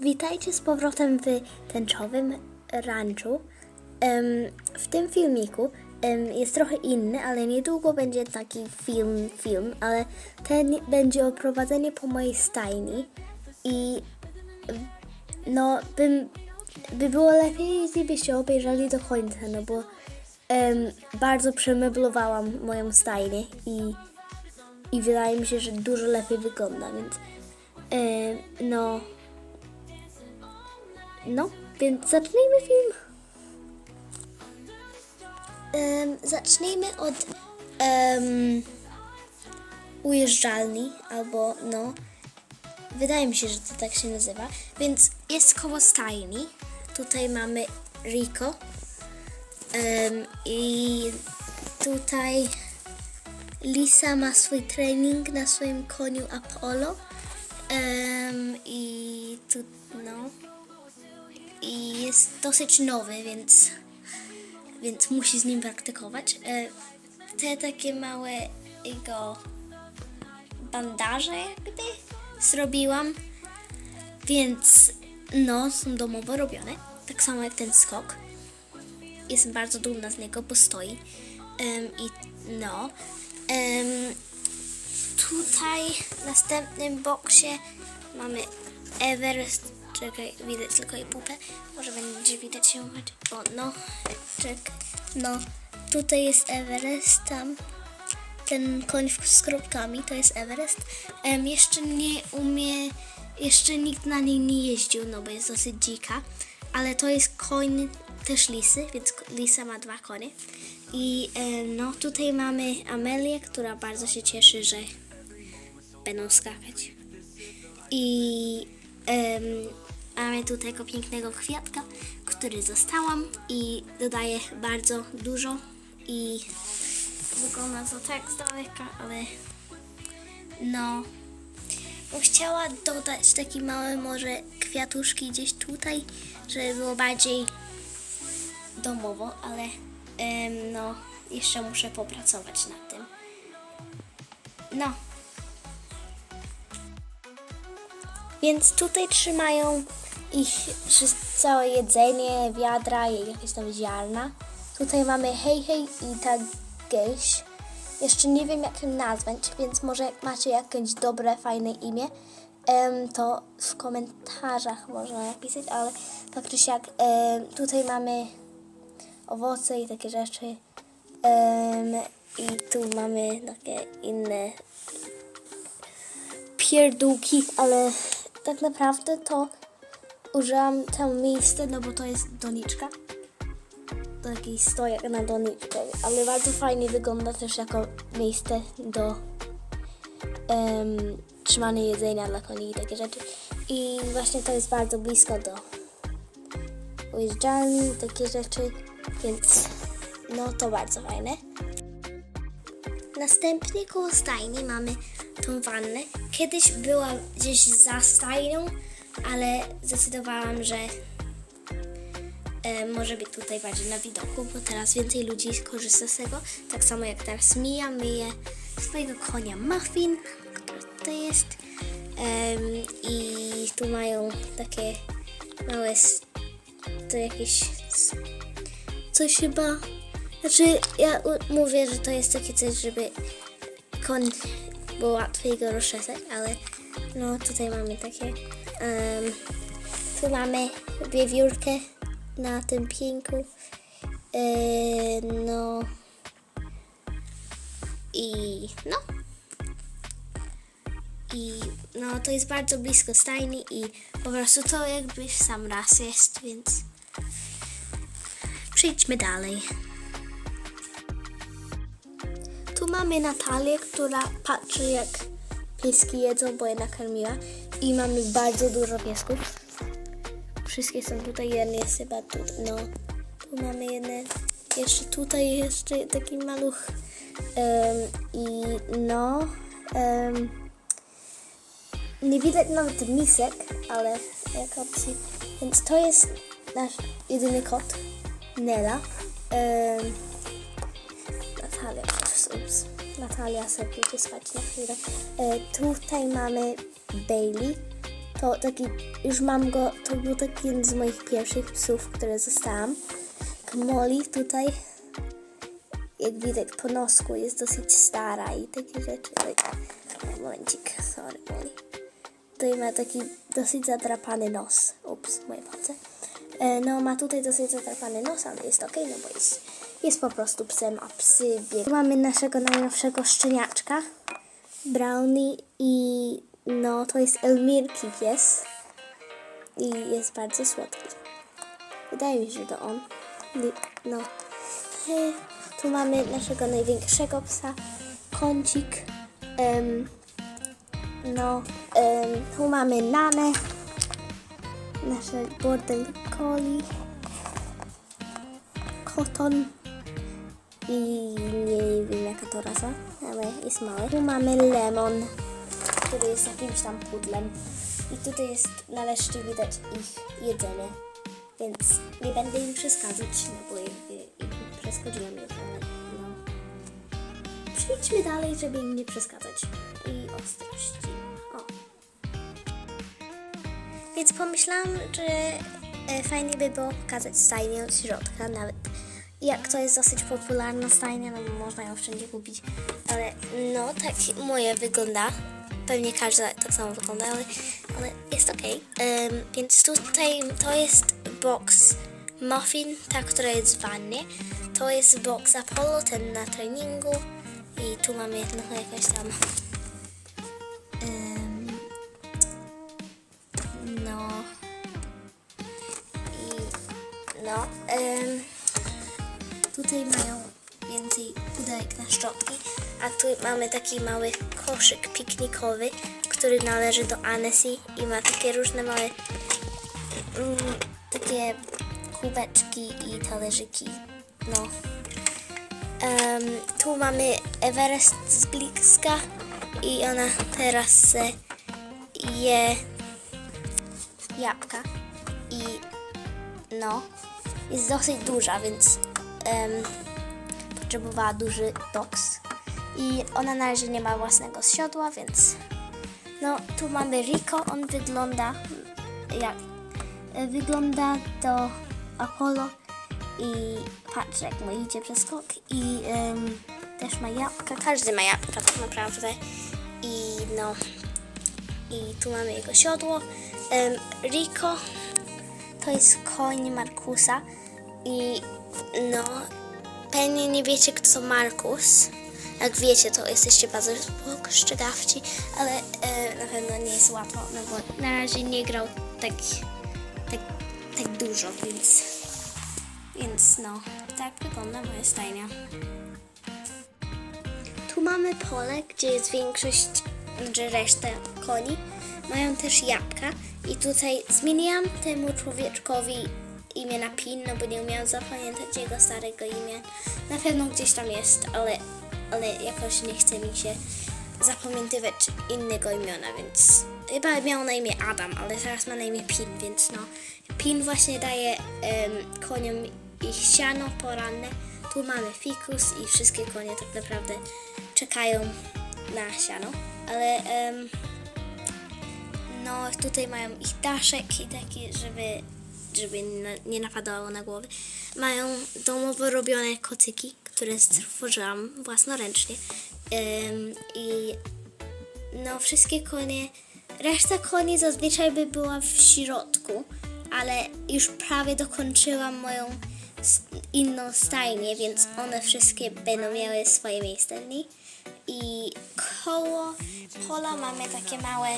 Witajcie z powrotem w tęczowym ranczu. W tym filmiku jest trochę inny, ale niedługo będzie taki film, film, ale ten będzie o po mojej stajni i no bym, by było lepiej, jeśli byście obejrzeli do końca, no bo bardzo przemeblowałam moją stajnię i, i wydaje mi się, że dużo lepiej wygląda, więc em, no no, więc zacznijmy film. Em, zacznijmy od em, ujeżdżalni, albo no, wydaje mi się, że to tak się nazywa. Więc jest koło stajni. Tutaj mamy Rico. Em, I tutaj Lisa ma swój trening na swoim koniu Apollo. Em, jest dosyć nowy, więc, więc musi z nim praktykować. E, Te takie małe jego bandaże jakby zrobiłam, więc no, są domowo robione. Tak samo jak ten skok. Jestem bardzo dumna z niego, bo stoi. Em, I no. em, tutaj w następnym boksie mamy Everest. Czekaj, widać tylko jej pupę. Może będzie widać ją. O, no. Czek. No. Tutaj jest Everest, tam. Ten koń z kropkami to jest Everest. Jeszcze nie umie, jeszcze nikt na niej nie jeździł, no bo jest dosyć dzika. Ale to jest koń też lisy, więc lisa ma dwa konie. I em, no tutaj mamy Amelię, która bardzo się cieszy, że będą skakać. I em, mamy tu tego pięknego kwiatka, który zostałam i dodaję bardzo dużo i wygląda to tak z daleka, ale no chciała dodać takie małe może kwiatuszki gdzieś tutaj, żeby było bardziej domowo, ale em, no jeszcze muszę popracować nad tym. No. Więc tutaj trzymają ich wszy- całe jedzenie, wiadra i jakieś tam ziarna. Tutaj mamy hej hej i tak gejś. Jeszcze nie wiem jak ją nazwać, więc może jak macie jakieś dobre, fajne imię, to w komentarzach można napisać, ale tak czy siak tutaj mamy owoce i takie rzeczy. I tu mamy takie inne pierdółki, ale tak naprawdę to użyłam tam miejsce, no bo to jest doniczka. Taki stojak na doniczkę, ale bardzo fajnie wygląda też jako miejsce do em, trzymania jedzenia dla koni i takie rzeczy. I właśnie to jest bardzo blisko do ujeżdżalni, takie rzeczy, więc no to bardzo fajne. Następnie koło stajni mamy tą wannę. Kiedyś była gdzieś za stajnią, ale zdecydowałam, że e, może być tutaj bardziej na widoku, bo teraz więcej ludzi korzysta z tego. Tak samo jak teraz Mia myje swojego konia Muffin, który tutaj jest. I tu mają takie małe, to jakieś coś chyba. Znaczy, ja mówię, że to jest takie coś, żeby koń było łatwiej go rozczesać, ale no tutaj mamy takie. Em, tu mamy wiewiórkę na tym pięku. E, no i no. I no to jest bardzo blisko stajni i po prostu to jakby sam raz jest, więc przejdźmy dalej. Tu mamy Natalię, która patrzy jak pieski jedzą, bo je nakarmiła. I mamy bardzo dużo piesków. Wszystkie są tutaj, jeden jest chyba tu, no. Tu mamy jedne, jeszcze tutaj jeszcze taki maluch. Em, I no, em, nie widać nawet misek, ale jak opcji. Więc to jest nasz jedyny kot, Nela. Em, Natalia, ups, Natalia sobie pójdzie spać na chwilę. E, tutaj mamy Bailey. To taki, już mam go, to był taki jeden z moich pierwszych psów, które zostałam. Molly tutaj, jak widać po nosku, jest dosyć stara i takie rzeczy. Momencik, sorry Molly. Tutaj ma taki dosyć zadrapany nos. Ups, moje palce. E, No, ma tutaj dosyć zadrapany nos, ale jest ok, no bo jest, jest po prostu psem, a psy biegną. Mamy naszego najnowszego szczeniaczka, Brownie i no, to jest Elmirki pies i jest bardzo słodki. Wydaje mi się, że to on. No. E, Tu mamy naszego największego psa, kącik. Em, no, em, tu mamy Nanę, nasze border collie, Koton i nie wiem jaka to rasa, ale jest mały. Tu mamy Lemon, który jest jakimś tam pudlem i tutaj jest na reszcie widać ich jedzenie, więc nie będę im przeszkadzać, no bo ich, ich przeszkodziłem już, ale no. Przejdźmy dalej, żeby im nie przeszkadzać. I ostrości. O. Więc pomyślałam, że e, fajnie by było pokazać stajnię od środka nawet. Jak to jest dosyć popularna stajnia, no bo można ją wszędzie kupić. Ale no, tak moje wygląda. Pewnie każda tak samo wygląda, ale, ale jest ok. więc tutaj to jest box Muffin, ta, która jest w wannie. To jest box Apollo, ten na treningu. I tu mamy jednego jakąś tam. Tutaj mają więcej pudełek na szczotki, a tu mamy taki mały koszyk piknikowy, który należy do Annecy i ma takie różne małe mm, takie kubeczki i talerzyki. No. Em, tu mamy Everest z bliska i ona teraz je jabłka i no, jest dosyć duża, więc potrzebowała duży box i ona na razie nie ma własnego siodła, więc no, tu mamy Rico, on wygląda jak wygląda do Apollo i patrz jak mu idzie przez skok i też ma jabłka, każdy ma jabłka tak naprawdę. I no i tu mamy jego siodło. Em, Rico to jest koń Markusa i no pewnie nie wiecie kto to Markus jak wiecie to jesteście bardzo spostrzegawci ale e, na pewno nie jest łatwo no bo na razie nie grał tak tak, tak dużo więc więc no, tak wygląda moja stajnia. Tu mamy pole, gdzie jest większość, znaczy reszta koni. Mają też jabłka i tutaj zmieniłam temu człowieczkowi imię na PIN, no bo nie umiałam zapamiętać jego starego imienia. Na pewno gdzieś tam jest, ale, ale jakoś nie chce mi się zapamiętywać innego imiona, więc chyba miał na imię Adam, ale teraz ma na imię Pin, więc no. Pin właśnie daje em, koniom ich siano poranne. Tu mamy fikus i wszystkie konie tak naprawdę czekają na siano, ale em, no tutaj mają ich daszek i takie, żeby, żeby nie napadało na głowy. Mają domowo robione kocyki, które stworzyłam własnoręcznie. Em, I no wszystkie konie, reszta koni zazwyczaj by była w środku, ale już prawie dokończyłam moją inną stajnię, więc one wszystkie będą miały swoje miejsce. I koło pola mamy takie małe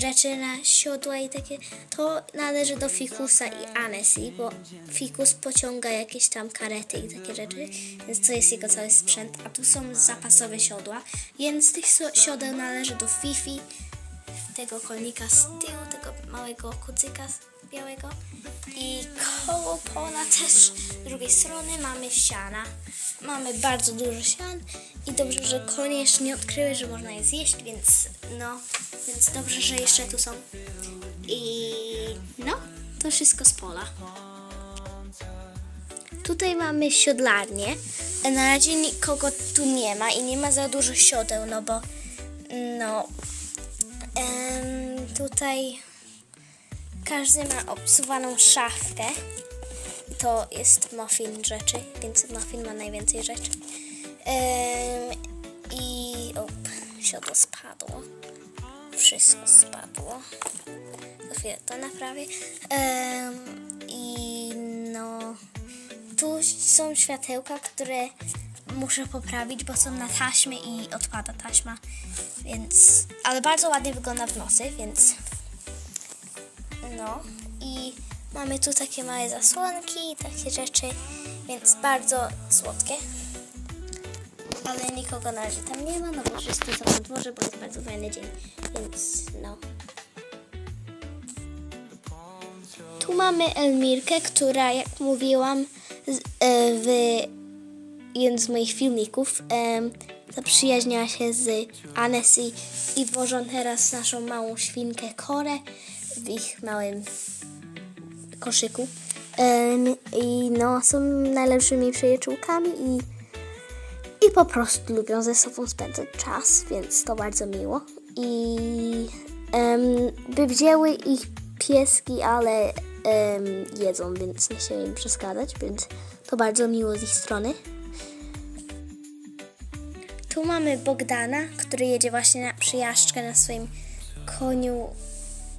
rzeczy na siodła i takie, to należy do Fikusa i Anesi, bo Fikus pociąga jakieś tam karety i takie rzeczy, więc to jest jego cały sprzęt, a tu są zapasowe siodła. Z tych siodeł należy do Fifi, tego konika z tyłu, tego małego kucyka białego i koło pola też z drugiej strony mamy siana. Mamy bardzo dużo sian i dobrze, że konie jeszcze nie odkryły, że można je zjeść, więc no, więc dobrze, że jeszcze tu są. I no, to wszystko z pola. Tutaj mamy siodlarnię. Na razie nikogo tu nie ma i nie ma za dużo siodeł, no bo no em, tutaj każdy ma obsuwaną szafkę. To jest muffin rzeczy, więc muffin ma najwięcej rzeczy. I op, siodło spadło. Wszystko spadło. Chwilę to naprawię. I no, tu są światełka, które muszę poprawić, bo są na taśmie i odpada taśma, więc, ale bardzo ładnie wygląda w nocy, więc no i mamy tu takie małe zasłonki i takie rzeczy, więc bardzo słodkie. Ale nikogo na razie tam nie ma, no bo wszyscy są na dworze, bo jest bardzo fajny dzień, więc no. Tu mamy Elmirkę, która, jak mówiłam, z- e, w jednym z moich filmików em, zaprzyjaźniała się z Anesi i wożą teraz naszą małą świnkę Korę w ich małym koszyku. I no, są najlepszymi przyjaciółkami i, i po prostu lubią ze sobą spędzać czas, więc to bardzo miło. I em, by wzięły ich pieski, ale em, jedzą, więc nie chcę im przeszkadzać, więc to bardzo miło z ich strony. Tu mamy Bogdana, który jedzie właśnie na przyjażdżkę na swoim koniu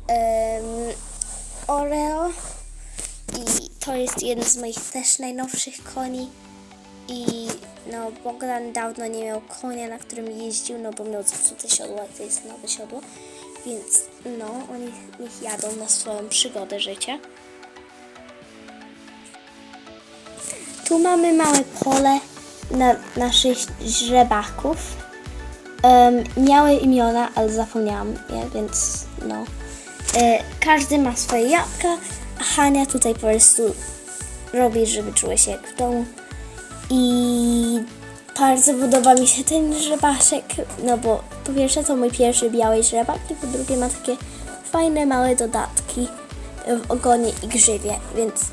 em, Oreo. I to jest jeden z moich też najnowszych koni. I no, Bogdan dawno nie miał konia, na którym jeździł, no bo miał zepsute siodło, a to jest nowe siodło. Więc no, oni niech jadą na swoją przygodę życia. Tu mamy małe pole na naszych źrebaków. Em, miały imiona, ale zapomniałam je, więc no. E, każdy ma swoje jabłka, a Hania tutaj po prostu robi, żeby czuła się jak w domu. I bardzo podoba mi się ten żrebaszek, no bo po pierwsze to mój pierwszy biały żrebak i po drugie ma takie fajne małe dodatki w ogonie i grzywie, więc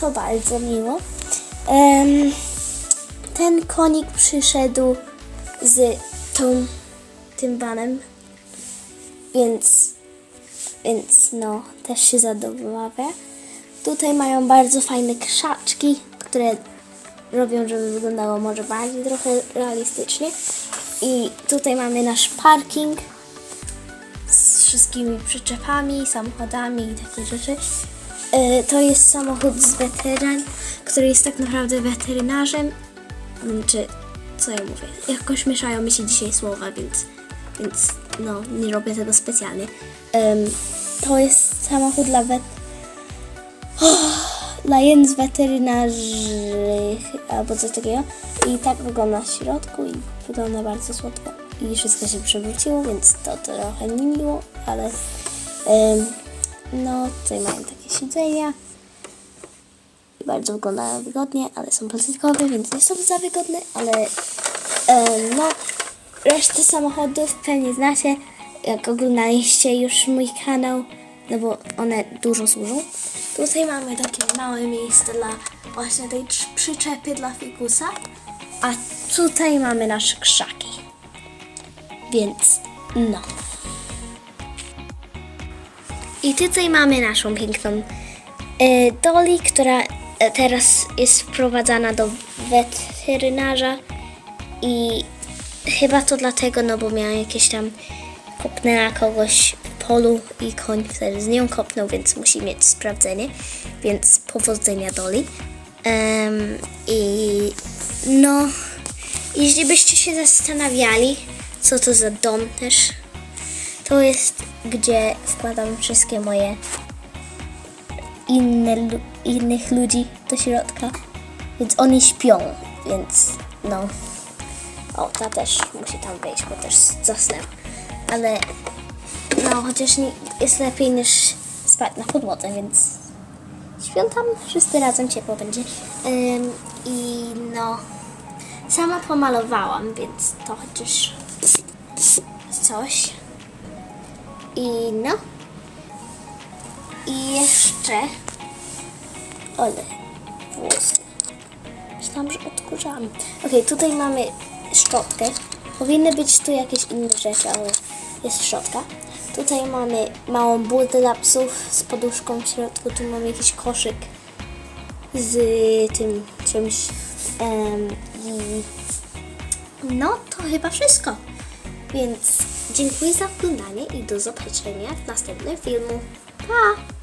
to bardzo miło. Em, ten konik przyszedł z tą, tym vanem, więc, więc no, też się zadowolawia. Tutaj mają bardzo fajne krzaczki, które robią, żeby wyglądało może bardziej trochę realistycznie. I tutaj mamy nasz parking z wszystkimi przyczepami, samochodami i takie rzeczy. E, To jest samochód z weteryn, który jest tak naprawdę weterynarzem. Czy co ja mówię? Jakoś mieszają mi się dzisiaj słowa, więc, więc no, nie robię tego specjalnie. Em, to jest samochód dla wet... dla jeden z weterynarzy albo coś takiego. I tak wygląda w środku i wygląda bardzo słodko. I wszystko się przewróciło, więc to trochę niemiło, ale em, no tutaj mają takie siedzenia. I bardzo wyglądają wygodnie, ale są plastikowe, więc nie są za wygodne, ale em, no resztę samochodów pewnie znacie, jak oglądaliście już mój kanał, no bo one dużo służą. Tutaj mamy takie małe miejsce dla właśnie tej przyczepy dla fikusa, a tutaj mamy nasze krzaki. Więc no. I tutaj mamy naszą piękną e, Dolly, która e, teraz jest wprowadzana do weterynarza i chyba to dlatego, no bo miała jakieś tam kopnęła kogoś w polu i koń wtedy z nią kopnął, więc musi mieć sprawdzenie, więc powodzenia Dolly. Em, I no, jeśli byście się zastanawiali, co to za dom też, to jest, gdzie wkładam wszystkie moje inne, innych ludzi do środka, więc oni śpią, więc no. O, ta też musi tam wejść, bo też zasnę. Ale no, chociaż nie, jest lepiej niż spać na podłodze, więc śpią tam wszyscy razem, ciepło będzie. Ym, I no, sama pomalowałam, więc to chociaż coś. I no. I jeszcze. Ole, włosy. Myślałam, że odkurzałam. Okej, tutaj mamy szczotkę. Powinny być tu jakieś inne rzeczy, ale jest szczotka. Tutaj mamy małą budę dla psów z poduszką w środku. Tu mamy jakiś koszyk z tym czymś. em, I no to chyba wszystko. Więc dziękuję za oglądanie i do zobaczenia w następnym filmu. Pa!